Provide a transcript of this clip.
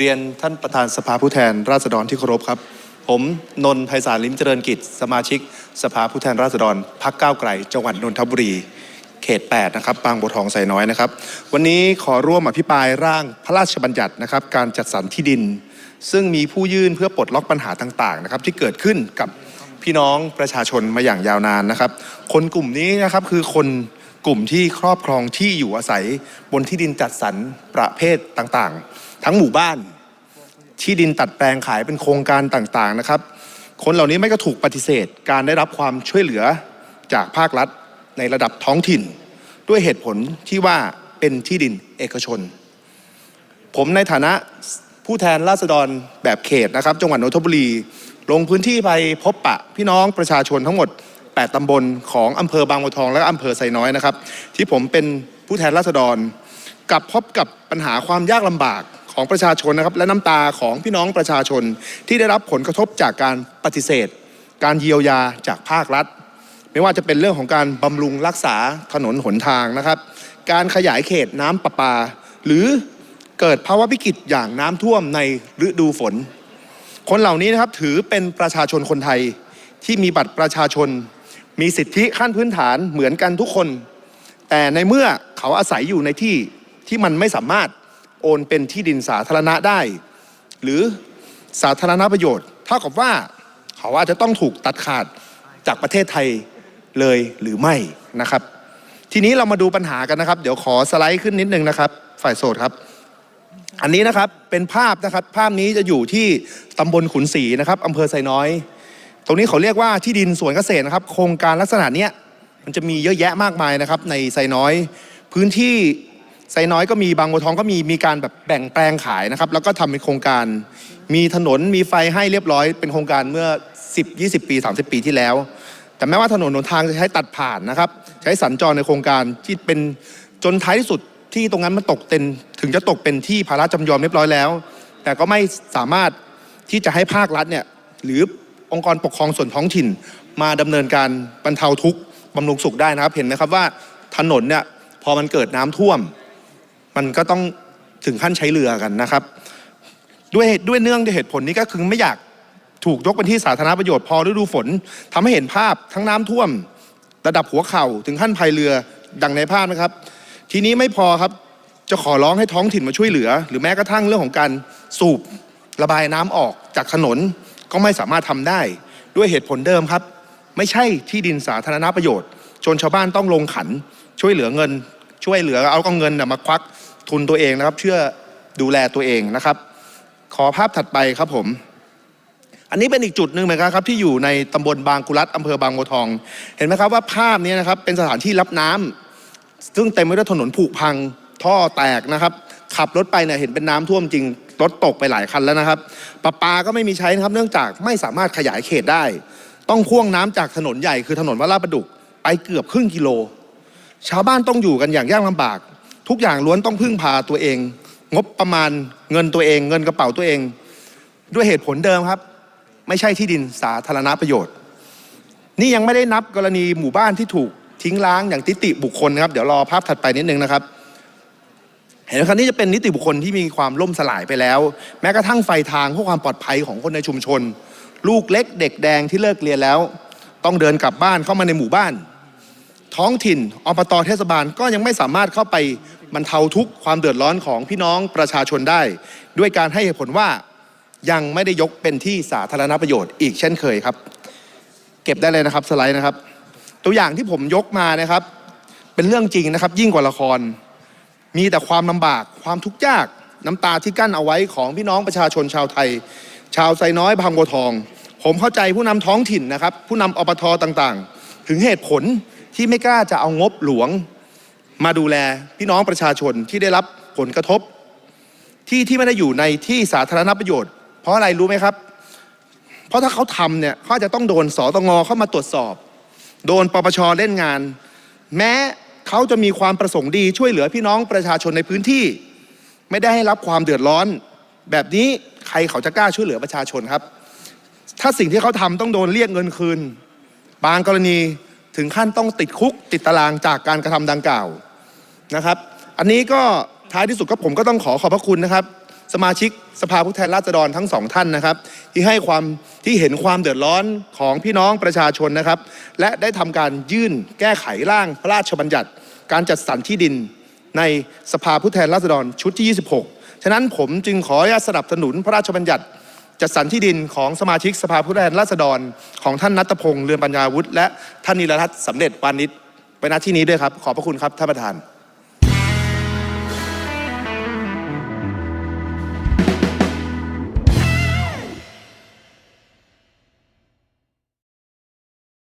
เรียนท่านประธานสภาผู้แทนราษฎรที่เคารพครับ ผมนนท์ไพศาลลิ้มเจริญกิจ สมาชิก สภาผู้แทนราษฎรพักก้าวไกล จังหวัดนนทบุรี เขต 8 นะครับบางบัวทองไซน้อยนะครับ วันนี้ขอร่วมอภิปรายร่างพระราชบัญญัตินะครับการจัดสรรที่ดิน ซึ่งมีผู้ยื่นเพื่อปลดล็อกปัญหาต่างๆนะครับที่เกิดขึ้นกับพี่น้องประชาชนมาอย่างยาวนานนะครับ คนกลุ่มนี้นะครับคือคนกลุ่มที่ครอบครองที่อยู่อาศัยบนที่ดินจัดสรรประเภทต่างๆ ทั้งหมู่บ้าน ที่ดินตัดแปลงขายเป็นโครงการต่างๆนะครับ คนเหล่านี้ไม่ก็ถูกปฏิเสธ การได้รับความช่วยเหลือจากภาครัฐในระดับท้องถิ่น ด้วยเหตุผลที่ว่าเป็นที่ดินเอกชน ผมในฐานะผู้แทนราษฎรแบบเขตนะครับ จังหวัดนนทบุรี ลงพื้นที่ไปพบปะพี่น้องประชาชนทั้งหมด 8 ตำบลของอำเภอบางบัวทองและอำเภอไซน้อยนะครับ ที่ผมเป็นผู้แทนราษฎรกับพบกับปัญหาความยากลำบาก ของประชาชนนะครับและน้ำตาของพี่น้องประชาชนที่ได้รับผลกระทบจากการปฏิเสธ การเยียวยาจากภาครัฐ ไม่ว่าจะเป็นเรื่องของการบำรุงรักษาถนนหนทางนะครับ การขยายเขตน้ำประปา หรือเกิดภาวะวิกฤตอย่างน้ำท่วมในฤดูฝน คนเหล่านี้นะครับถือเป็นประชาชนคนไทยที่มีบัตรประชาชน มีสิทธิขั้นพื้นฐานเหมือนกันทุกคน แต่ในเมื่อเขาอาศัยอยู่ในที่ที่มันไม่สามารถ โอนเป็นที่ดินสาธารณะได้ หรือสาธารณประโยชน์ เท่ากับว่าเขาอาจจะต้องถูกตัดขาดจากประเทศไทยเลยหรือไม่นะครับ ทีนี้เรามาดูปัญหากันนะครับ เดี๋ยวขอสไลด์ขึ้นนิดนึงนะครับ ฝ่ายโสดครับ อันนี้นะครับเป็นภาพนะครับ ภาพนี้จะอยู่ที่ตำบลขุนศรีนะครับอำเภอไซน้อย ตรงนี้เขาเรียกว่าที่ดินสวนเกษตรนะครับ โครงการลักษณะเนี้ยมันจะมีเยอะแยะมากมายนะครับ ในไซน้อย พื้นที่ ไซน้อยก็มีบางบัวทองก็มีมีการแบบแบ่งแปลงขายนะครับ แล้วก็ทำเป็นโครงการ มีถนนมีไฟให้เรียบร้อยเป็นโครงการเมื่อ 10 20 ปี 30 ปีที่แล้ว แต่แม้ว่าถนนหนทางจะใช้ตัดผ่านนะครับ ใช้สัญจรในโครงการที่เป็นจนท้ายที่สุดที่ตรงนั้นมันตกเป็นถึงจะตกเป็นที่ภาระจำยอมเรียบร้อยแล้ว แต่ก็ไม่สามารถที่จะให้ภาครัฐเนี่ยหรือองค์กรปกครองส่วนท้องถิ่น มาดำเนินการบรรเทาทุกข์บำรุงสุขได้นะครับ เห็นไหมครับว่าถนนเนี่ยพอมันเกิดน้ำท่วม มันก็ต้องถึงขั้นใช้เรือกันนะครับ ด้วยด้วยเนื่องด้วยเหตุผลนี้ก็คือไม่อยากถูกยกเป็นที่สาธารณประโยชน์พอฤดูฝนทำให้เห็นภาพทั้งน้ำท่วม ระดับหัวเข่าถึงขั้นพายเรือดังในภาพนะครับ ทีนี้ไม่พอครับจะขอร้องให้ท้องถิ่นมาช่วยเหลือ หรือแม้กระทั่งเรื่องของการสูบระบายน้ำออกจากถนนก็ไม่สามารถทำได้ด้วยเหตุผลเดิมครับ ไม่ใช่ที่ดินสาธารณประโยชน์จนชาวบ้านต้องลงขันช่วยเหลือเงิน ช่วยเหลือเอาก็เงินมาควักทุนตัวเองนะครับเพื่อดูแลตัวเองนะครับ ขอภาพถัดไปครับผม อันนี้เป็นอีกจุดหนึ่งเหมือนกันครับ ที่อยู่ในตำบลบางกุรัตอำเภอบางบัวทอง เห็นไหมครับว่าภาพนี้นะครับเป็นสถานที่รับน้ำซึ่งเต็มไปด้วยถนนผุพังท่อแตกนะครับ ขับรถไปเนี่ยเห็นเป็นน้ำท่วมจริงรถตกไปหลายคันแล้วนะครับประปาก็ไม่มีใช้นะครับ เนื่องจากไม่สามารถขยายเขตได้ ต้องพ่วงน้ำจากถนนใหญ่คือถนนวัดลาดประดุกไปเกือบครึ่งกิโล ชาวบ้านต้องอยู่กันอย่างยากลำบาก ทุกอย่างล้วนต้องพึ่งพาตัวเอง งบประมาณเงินตัวเอง เงินกระเป๋าตัวเอง ด้วยเหตุผลเดิมครับ ไม่ใช่ที่ดินสาธารณประโยชน์ นี่ยังไม่ได้นับกรณีหมู่บ้านที่ถูกทิ้งร้างอย่างติติบุคคลนะครับ เดี๋ยวรอภาพถัดไปนิดนึงนะครับ เห็นไหมครับนี่จะเป็นนิติบุคคลที่มีความล่มสลายไปแล้ว แม้กระทั่งไฟทางเพื่อความปลอดภัยของคนในชุมชน ลูกเล็กเด็กแดงที่เลิกเรียนแล้ว ต้องเดินกลับบ้านเข้ามาในหมู่บ้าน ท้องถิ่นอบตเทศบาลก็ยังไม่สามารถเข้าไปบรรเทาทุกความเดือดร้อนของพี่น้องประชาชนได้ ด้วยการให้เหตุผลว่ายังไม่ได้ยกเป็นที่สาธารณประโยชน์อีกเช่นเคยครับ เก็บได้เลยนะครับสไลด์นะครับ ตัวอย่างที่ผมยกมานะครับ เป็นเรื่องจริงนะครับ ยิ่งกว่าละคร มีแต่ความลำบากความทุกข์ยากน้ำตาที่กั้นเอาไว้ของพี่น้องประชาชนชาวไทย ชาวไซน้อยบางบัวทอง ผมเข้าใจผู้นำท้องถิ่นนะครับ ผู้นำอบทต่างๆ ถึงเหตุผล ที่ไม่กล้าจะเอางบหลวง มาดูแลพี่น้องประชาชนที่ได้รับผลกระทบ ที่ที่ไม่ได้อยู่ในที่สาธารณประโยชน์ เพราะอะไรรู้ไหมครับ เพราะถ้าเขาทำเนี่ยเขาจะต้องโดนสตงเข้ามาตรวจสอบ โดนปปชเล่นงาน แม้เขาจะมีความประสงค์ดีช่วยเหลือพี่น้องประชาชนในพื้นที่ ไม่ได้ให้รับความเดือดร้อน แบบนี้ใครเขาจะกล้าช่วยเหลือประชาชนครับ ถ้าสิ่งที่เขาทำต้องโดนเรียกเงินคืน บางกรณี ถึงขั้นต้องติดคุกติดตารางจากการกระทำดังกล่าวนะครับ อันนี้ก็ท้ายที่สุดก็ผมก็ต้องขอขอบพระคุณนะครับ สมาชิกสภาผู้แทนราษฎรทั้งสองท่านนะครับ ที่ให้ความที่เห็นความเดือดร้อนของพี่น้องประชาชนนะครับ และได้ทำการยื่นแก้ไขร่างพระราชบัญญัติ การจัดสรรที่ดิน ในสภาผู้แทนราษฎรชุดที่ 26 ฉะนั้นผมจึงขออนุญาตสนับสนุนพระราชบัญญัติ จัดสรรที่ดินของสมาชิกสภาผู้แทนราษฎร ของท่านนัตพงษ์เรือนปัญญาวุฒิและท่านนิรทัศน์สำเร็จวานิชไปณที่นี้ด้วยครับ ขอบพระคุณครับท่านประธาน